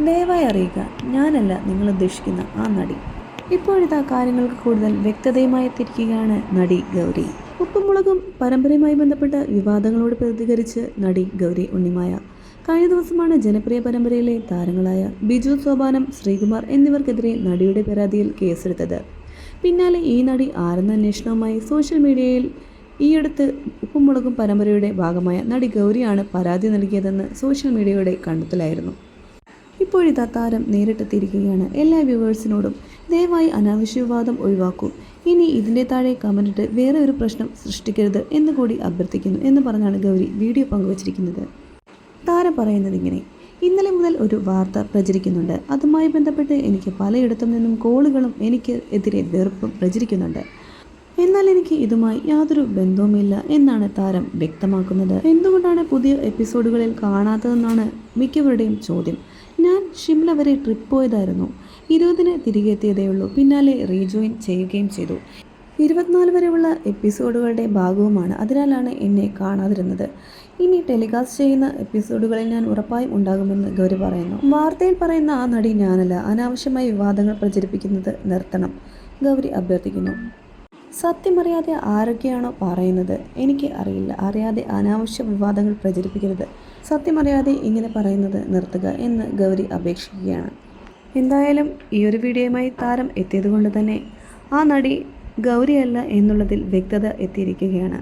ദയവായി അറിയുക ഞാനല്ല നിങ്ങൾ ഉദ്ദേശിക്കുന്ന ആ നടി. ഇപ്പോഴിതാ കാര്യങ്ങൾക്ക് കൂടുതൽ വ്യക്തതയുമായി എത്തിയിരിക്കുകയാണ് നടി ഗൗരി. ഉപ്പുമുളകും പരമ്പരയുമായി ബന്ധപ്പെട്ട വിവാദങ്ങളോട് പ്രതികരിച്ച് നടി ഗൗരി ഉണ്ണിമായ. കഴിഞ്ഞ ദിവസമാണ് ജനപ്രിയ പരമ്പരയിലെ താരങ്ങളായ ബിജു സോപാനം ശ്രീകുമാർ എന്നിവർക്കെതിരെ നടിയുടെ പരാതിയിൽ കേസെടുത്തത്. പിന്നാലെ ഈ നടി ആരെന്ന അന്വേഷണവുമായി സോഷ്യൽ മീഡിയയിൽ ഈയടുത്ത് ഉപ്പുമുളകും പരമ്പരയുടെ ഭാഗമായ നടി ഗൗരിയാണ് പരാതി നൽകിയതെന്ന് സോഷ്യൽ മീഡിയയുടെ കണ്ടെത്തലായിരുന്നു. ഇപ്പോഴിതാ താരം നേരിട്ടെത്തിയിരിക്കുകയാണ്. എല്ലാ വ്യൂവേഴ്സിനോടും ദയവായി അനാവശ്യ വിവാദം ഒഴിവാക്കൂ. ഇനി ഇതിന്റെ താഴെ കമന്റിട്ട് വേറെ ഒരു പ്രശ്നം സൃഷ്ടിക്കരുത് എന്ന് കൂടി അഭ്യർത്ഥിക്കുന്നു എന്ന് പറഞ്ഞാണ് ഗൗരി വീഡിയോ പങ്കുവച്ചിരിക്കുന്നത്. താരം പറയുന്നത് ഇങ്ങനെ ഇന്നലെ മുതൽ ഒരു വാർത്ത പ്രചരിക്കുന്നുണ്ട്. അതുമായി ബന്ധപ്പെട്ട് എനിക്ക് പലയിടത്തും നിന്നും കോളുകളും എനിക്ക് എതിരെ വെറുപ്പും പ്രചരിക്കുന്നുണ്ട്. എന്നാൽ എനിക്ക് ഇതുമായി യാതൊരു ബന്ധവുമില്ല എന്നാണ് താരം വ്യക്തമാക്കുന്നത്. എന്തുകൊണ്ടാണ് പുതിയ എപ്പിസോഡുകളിൽ കാണാത്തതെന്നാണ് മിക്കവരുടെയും ചോദ്യം. ഞാൻ ഷിംല വരെ ട്രിപ്പ് പോയതായിരുന്നു. ഇരുപതിന് തിരികെ എത്തിയതേയുള്ളൂ പിന്നാലെ റീജോയിൻ ചെയ്യുകയും ചെയ്തു. ഇരുപത്തിനാല് വരെയുള്ള എപ്പിസോഡുകളുടെ ഭാഗവുമാണ് അതിനാലാണ് എന്നെ കാണാതിരുന്നത്. ഇനി ടെലികാസ്റ്റ് ചെയ്യുന്ന എപ്പിസോഡുകളിൽ ഞാൻ ഉറപ്പായും ഉണ്ടാകുമെന്ന് ഗൗരി പറയുന്നു. വാർത്തയിൽ പറയുന്ന ആ നടി ഞാനല്ല. അനാവശ്യമായി വിവാദങ്ങൾ പ്രചരിപ്പിക്കുന്നത് നിർത്തണം. ഗൗരി അഭ്യർത്ഥിക്കുന്നു. സത്യമറിയാതെ ആരൊക്കെയാണോ പറയുന്നത്? എനിക്ക് അറിയില്ല. അറിയാതെ അനാവശ്യ വിവാദങ്ങൾ പ്രചരിപ്പിക്കരുത്. സത്യമറിയാതെ ഇങ്ങനെ പറയുന്നത് നിർത്തുക എന്ന് ഗൗരി അപേക്ഷിക്കുകയാണ്. എന്തായാലും ഈ ഒരു വീഡിയോയുമായി താരം എത്തിയതുകൊണ്ട് തന്നെ ആ നടി ഗൗരിയല്ല എന്നുള്ളതിൽ വ്യക്തത എത്തിയിരിക്കുകയാണ്.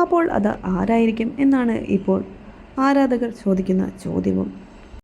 അപ്പോൾ അത് ആരായിരിക്കും എന്നാണ് ഇപ്പോൾ ആരാധകർ ചോദിക്കുന്ന ചോദ്യവും.